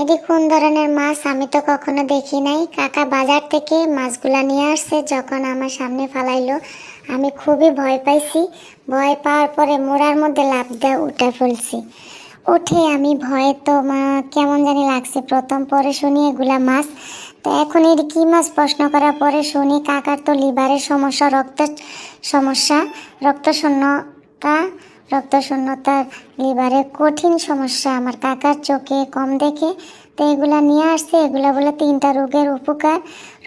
এটি কোন ধরনের মাছ আমি তো কখনো দেখি নাই। কাকা বাজার থেকে মাছগুলা নিয়ে আসছে যখন আমার সামনে ফালাইলো। আমি খুবই ভয় পাইছি। ভয় পাওয়ার পরে মোড়ার মধ্যে লাফ দিয়ে উঠে ফেলছি। উঠে আমি ভয়ে তো মা, কেমন জানি লাগছে। প্রথম পরে শুনি এগুলা মাছ। তো এখন এর কী মাছ? প্রশ্ন করার পরে শুনি কাকার তো লিভারের সমস্যা, রক্তের সমস্যা। রক্ত রক্ত শূন্যতার লিভারে কঠিন সমস্যা। আমার কাকার চোখে কম দেখে তো এগুলা নিয়ে আসছে। এগুলা বলে তিনটা রোগের উপকার।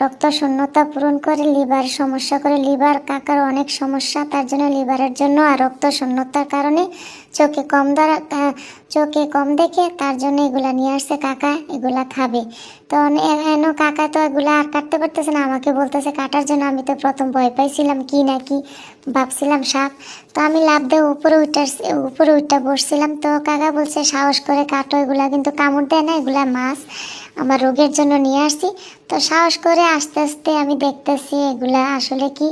রক্ত শূন্যতা পূরণ করে লিভার সমস্যা করে। লিভার কাকার অনেক সমস্যা, তার জন্য লিভারের জন্য আর রক্ত শূন্যতার কারণে চোখে কম দ্বারা চোখে কম দেখে তার জন্য এগুলা নিয়ে আসছে। কাকা এগুলা খাবে। তো এন কাকা তো এগুলা আর কাটতে পারতেছে না। আমাকে বলতেছে কাটার জন্য। আমি তো প্রথম ভয় পাইছিলাম কি না কি। ভাবছিলাম, সাপ। তো আমি লাভ দিয়ে উপরে উঠার উপরে উঠে বসছিলাম। তো কাকা বলছে, সাহস করে কাটো, এগুলা কিন্তু কামড় দেয় না, এগুলা মাছ। আমার রোগের জন্য নিয়ে আসছি। তো সাহস করে আস্তে আস্তে আমি দেখতেছি, এগুলা আসলে কি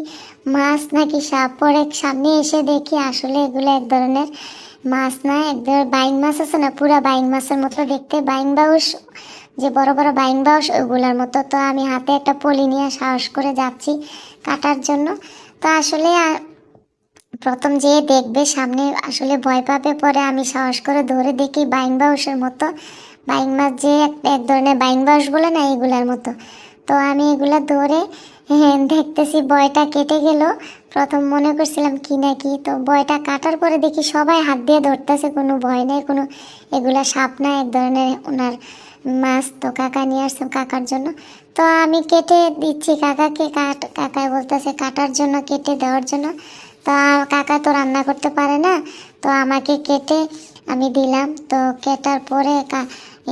মাছ নাকি সাপ? পরে সামনে এসে দেখি, আসলে এগুলো এক ধরনের মাছ না, এক ধরনের বাইং মাছ আছে না, পুরা বাইন মাছের মতো দেখতে। বাইন বাউস যে বড় বড় বাইন বাউস ওগুলার মতো। তো আমি হাতে একটা পলি নিয়ে সাহস করে যাচ্ছি কাটার জন্য। তো আসলে প্রথম যে দেখবে সামনে আসলে ভয় পাবে পরে আমি সাহস করে ধরে দেখি বাইং বাউসের মতো। বাইং মাছ যে এক- ধরনের বাইং বাউস বলে না এগুলার মতো। তো আমি এগুলো ধরে হ্যাঁ, দেখতেছি বয়টা কেটে গেল। প্রথম মনে করছিলাম কি না কি তো বয়টা কাটার পরে দেখি সবাই হাত দিয়ে ধরতেছে কোনো ভয় নেই কোনো এগুলা সাপ না এক ধরনের ওনার মাছ তো কাকা নিয়ে আসছে কাকার জন্য। তো আমি কেটে দিচ্ছি কাকাকে কাট কাকায় বলতেছে কাটার জন্য কেটে দেওয়ার জন্য। তো কাকা তো রান্না করতে পারে না, তো আমাকে কেটে আমি দিলাম। তো কেটার পরে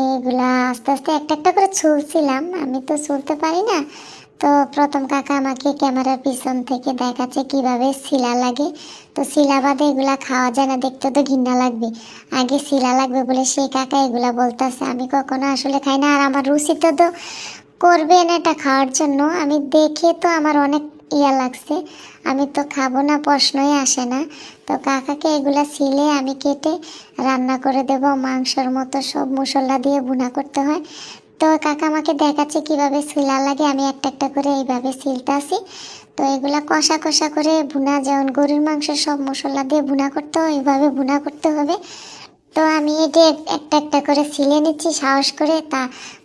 এগুলা আস্তে আস্তে একটা একটা করে ছুলছিলাম, আমি তো ছুলতে পারি না। তো প্রথম কাকা আমাকে ক্যামেরার পিছন থেকে দেখাচ্ছে কীভাবে শিলা লাগে। তো শিলা বাদে এগুলা খাওয়া যায় না, দেখতে তো ঘৃণা লাগবে। আগে শিলা লাগবে বলে সেই কাকা এগুলা বলতেছে, আমি কখনো আসলে খাই না। আর আমার রুচিতে তো করবে না এটা খাওয়ার জন্য। আমি দেখে তো আমার অনেক ইয়া লাগছে। আমি তো খাব না, প্রশ্নই আসে না। তো কাকাকে এগুলা ছিলে আমি কেটে রান্না করে দেব। মাংসর মতো সব মশলা দিয়ে বুনা করতে হয়। তো কাকা আমাকে দেখাচ্ছে কীভাবে শিলা লাগে। আমি একটা একটা করে এইভাবে সিলতে আসি। তো এগুলা কষা কষা করে ভুনা, যেমন গরুর মাংস সব মশলা দিয়ে ভুনা করতে হয় এইভাবে ভুনা করতে হবে। তো আমি এটা একটা একটা করে সিলে নিচ্ছি, সাহস করে তা,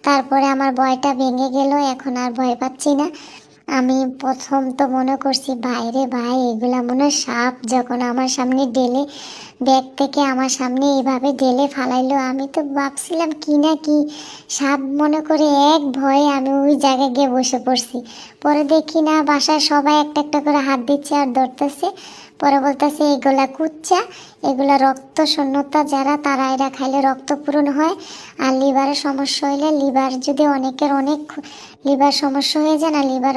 তারপরে আমার ভয়টা ভেঙে গেল, এখন আর ভয় পাচ্ছি না। আমি প্রথম তো মনে করছি বাইরে ভাই এগুলা মনে সাপ। যখন আমার সামনে ডেলে ব্যাগ থেকে আমার সামনে এইভাবে ডেলে ফালাইলো। আমি তো ভাবছিলাম, কি না কি সাপ মনে করে এক ভয়ে আমি ওই জায়গায় গিয়ে বসে পড়ছি। পরে দেখি না, বাসায় সবাই একটা একটা করে হাত দিচ্ছে আর ধরতেছে। পরে বলতেছে, এগুলা কুচ্চা, এগুলা রক্ত শূন্যতা যারা, তারা এরা খাইলে রক্ত পূরণ হয়। আর লিভারের সমস্যা হইলে লিভার যদি অনেকের অনেক লিভার সমস্যা হয়ে যায় না, লিভার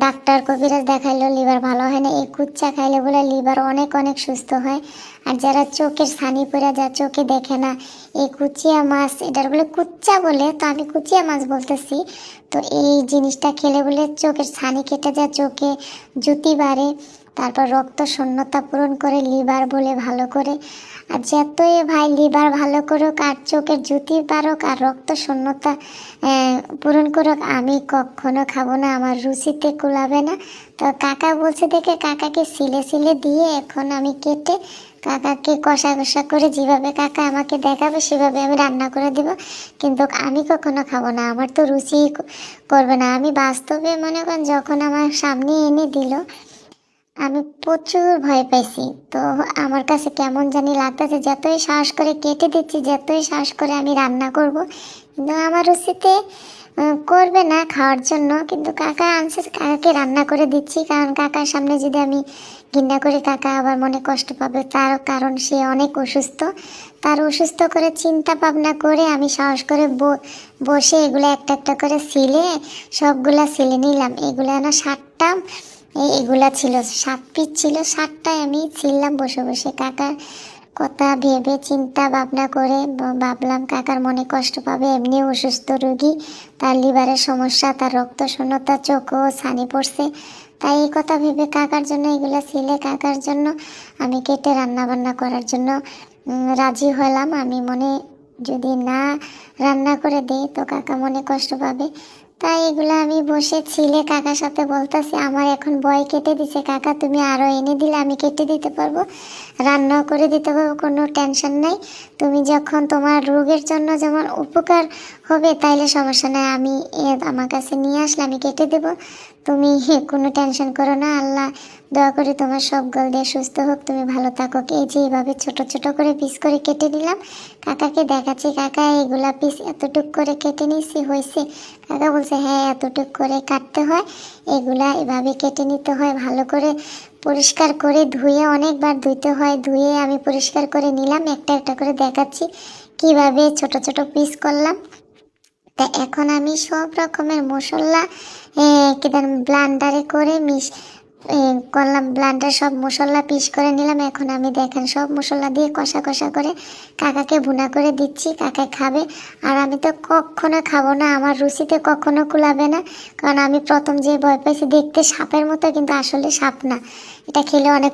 ডাক্তার কবিরাজ দেখাইলেও লিভার ভালো হয় না, এই কুচ্চা খাইলে বলে লিভার অনেক অনেক সুস্থ হয়। আর যারা চোখের ছানি পরে যা চোখে দেখে না, এই কুচিয়া মাছ, এটার বলে কুচ্চা বলে, তো আমি কুচিয়া মাছ বলতেছি। তো এই জিনিসটা খেলে বলে চোখের ছানি কেটে যা চোখে জুতি বাড়ে। তারপর রক্ত শূন্যতা পূরণ করে লিভার বলে ভালো করে। আর যতই ভাই লিভার ভালো করুক, আর চোখের জুতি পারুক, আর রক্ত শূন্যতা পূরণ করুক, আমি কখনো খাব না, আমার রুচিতে কুলাবে না। তো কাকা বলছে, দেখে কাকাকে সিলে সিলে দিয়ে এখন আমি কেটে কাকাকে কষা কষা করে যেভাবে কাকা আমাকে দেখাবে, সেভাবে আমি রান্না করে দেব। কিন্তু আমি কখনো খাব না, আমার তো রুচি করবে না। আমি বাস্তবে মনে করেন, যখন আমার সামনে এনে দিল আমি প্রচুর ভয় পাইছি তো আমার কাছে কেমন জানি লাগতেছে, যতই সাহস করে কেটে দিচ্ছি, যতই সাহস করে আমি রান্না করব, কিন্তু আমার রুচিতে করবে না খাওয়ার জন্য। কিন্তু কাকা আনছে, কাকাকে রান্না করে দিচ্ছি। কারণ কাকার সামনে যদি আমি ঘৃণা করি, কাকা আবার মনে কষ্ট পাবে। তার কারণ সে অনেক অসুস্থ। তার অসুস্থ করে চিন্তা ভাবনা করে আমি সাহস করে বসে এগুলো একটা একটা করে সিলে, সবগুলা সিলে নিলাম। এগুলো না সাতটা এই এগুলা ছিল। সাত পিস ছিল, সাতটায় আমি ছিললাম বসে বসে। কাকার কথা ভেবে চিন্তা ভাবনা করে ভাবলাম, কাকার মনে কষ্ট পাবে, এমনি অসুস্থ রোগী। তার লিভারের সমস্যা, তার রক্ত শূন্যতা, চোখও ছানি পড়ছে। তাই এই কথা ভেবে কাকার জন্য এগুলো ছিলে। কাকার জন্য আমি কেটে রান্না বান্না করার জন্য রাজি হলাম। আমি মনে যদি না রান্না করে দেই, তো কাকা মনে কষ্ট পাবে। তাই এগুলো আমি বসে ছিলে কাকার সাথে বলতেছি, আমার এখন বয় কেটে দিছে কাকা, তুমি আরও এনে দিলে, আমি কেটে দিতে পারব। রান্নাও করে দিতে পারব, কোনো টেনশন নাই। তুমি যখন তোমার রোগের জন্য যেমন উপকার হবে, তাইলে সমস্যা নাই। আমি আমার কাছে নিয়ে আসলে আমি কেটে দেবো। তুমি কোনো টেনশন করো না, আল্লাহ দয়া করে তোমার সব গল দিয়ে সুস্থ হোক, তুমি ভালো থাকো। এই যে এইভাবে ছোট ছোট করে পিস করে কেটে দিলাম কাকাকে দেখাচ্ছি, কাকা, এগুলা পিস এতটুক করে কেটে নিছি হয়েছে। কাকা বলছে হ্যাঁ এতটুক করে কাটতে হয়। এগুলা এভাবে কেটে নিতে হয়, ভালো করে পরিষ্কার করে ধুয়ে অনেকবার ধুইতে হয়। ধুয়ে আমি পরিষ্কার করে নিলাম, একটা একটা করে দেখাচ্ছি। কীভাবে ছোট ছোট পিস করলাম তা এখন আমি সব রকমের মশলা কেদার ব্লান্ডারে করে মিশ করলাম ব্লান্ডার সব মশলা পিস করে নিলাম। এখন আমি দেখেন সব মশলা দিয়ে কষা কষা করে কাকাকে ভুনা করে দিচ্ছি, কাকা খাবে। আর আমি তো কখনো খাব না, আমার রুচিতে কখনো কুলাবে না। কারণ আমি প্রথম যে ভয় পাইছি, দেখতে সাপের মতো, কিন্তু আসলে সাপ না। এটা খেলে অনেক